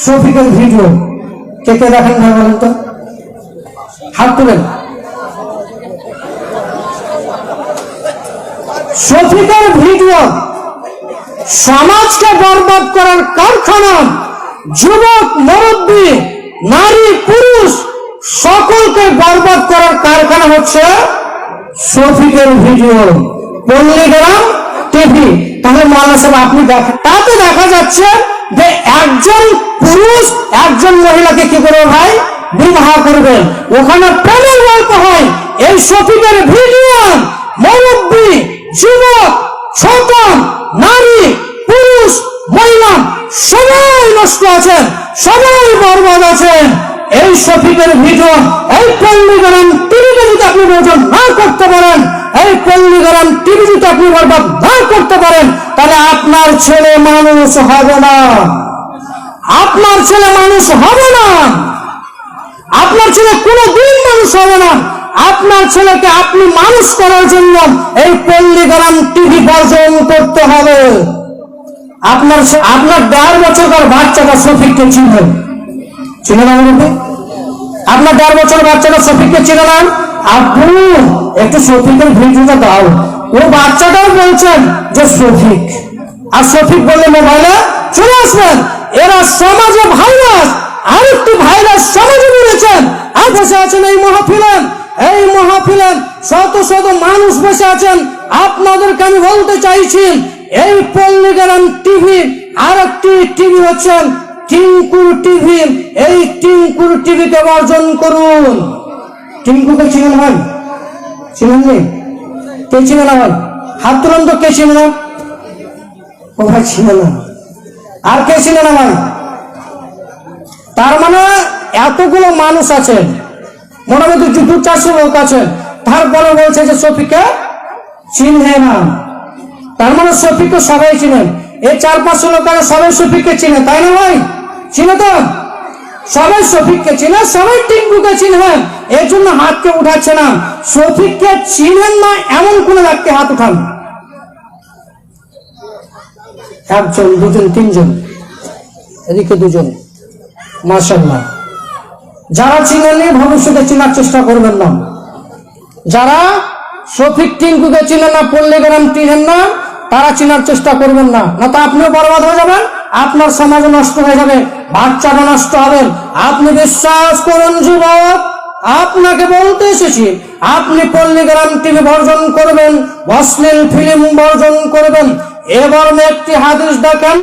শফিকের ভিডিও কে কে দেখেন ভাই বলেন তো? হাত তুলেন। শফিকের ভিডিও সমাজকে বরবাদ করার কারখানা, যুবক, মুরব্বী, নারী, পুরুষ সকলকে বরবাদ করার কারখানা হচ্ছে শফিকের ভিডিও। পল্লীগ্রাম টিভি তাহলে সাহেব, আপনি দেখেন, তাতে দেখা যাচ্ছে যে একজন পুরুষ, একজন মহিলাকে কি করবে ভাই? বিবাহ করবেন ওখানে প্রেমের গল্প হয়। এই শফিকের ভিডিও মুরব্বী যুবক ছোট নারী, পুরুষ, মহিলা, সবাই নষ্ট আছেন, সবাই বরবাদ আছেন। এই শফিকের ভিডিও, এই পল্লীগ্রাম টিভিতে যদি আপনি বর্জন না করতে পারেন, এই পল্লীগ্রাম টিভি যদি আপনি বরবাদ না করতে পারেন, তাহলে আপনার ছেলে মানুষ হবে না। আপনার ছেলে মানুষ হবে না। আপনার ছেলে কোনো দিন মানুষ হবে না। আপনার ছেলেকে আপনি মানুষ করার জন্য এই পল্লীগ্রাম টিভি বর্জন করতে হবে। আপনার আপনার দেড় বছরকার বাচ্চাটা শফিককে চিনবেন চিনে না আমাকে আপনার দেড় বছর বাচ্চাটা শফিককে চিনে না। আপু একটু শফিকের ভিডিওটা দাও। ও বাচ্চাটাও বলছেন যে শফিক আর শফিক বললে মোবাইলে চলে আসবেন। এরা সমাজে ভাইরাস আরেকটি ভাইরাস সমাজে বেড়েছেন আর বসে আছেন এই মহাফিলেন এই মহাফিলেন, শত শত মানুষ বসে আছেন। আপনাদেরকে আমি বলতে চাইছি, এই পল্লীগ্রাম টিভি আর একটি টিভি হচ্ছেন টিঙ্কুর টিভি, এই টিঙ্কুর টিভিকে বর্জন করুন। টিঙ্কুকে চিনেন ভাই চিনেননি? কে চিনে না ভাই হাত তুলুন তো, কে চিনে না ও ভাই চিনে না আর কে চিনে না ভাই তার মানে এতগুলো মানুষ আছেন মোটামুটি দু চারশো লোক আছেন। তারপরে বলছে যে শফিকে চিনহে না। তার মানে শফিককে সবাই চিনেন। এই চার পাঁচশো লোক সবাই শফিককে চিনে, তাই না ভাই? চিনে তো সবাই শফিককে চিনে, সবাই টিঙ্কুকে চিনবেন এর জন্য হাতকে উঠাচ্ছে না শফিককে চিনেন না, এমন কোন ব্যক্তি হাত উঠান। একজন, দুজন, তিনজন, এদিকে দুজন। মার্শাল্লাহ যারা চিনেননি, ভবিষ্যতে চেনার চেষ্টা করবেন না। যারা শফিক টিঙ্কুকে চিনেন না পল্লীগ্রাম চিনেন না তারা চেনার চেষ্টা করবেন না। না তো আপনিও বরবাদ হয়ে যাবেন, আপনার সমাজ নষ্ট হয়ে যাবে, বাচ্চাটা নষ্ট হবেন আপনি বিশ্বাস করুন যুবক, আপনাকে বলতে এসেছি, আপনি পল্লীগ্রাম টিভি বর্জন করবেন, অশ্লীল ফিল্ম বর্জন করবেন। এবার একটি হাদিস দেখেন।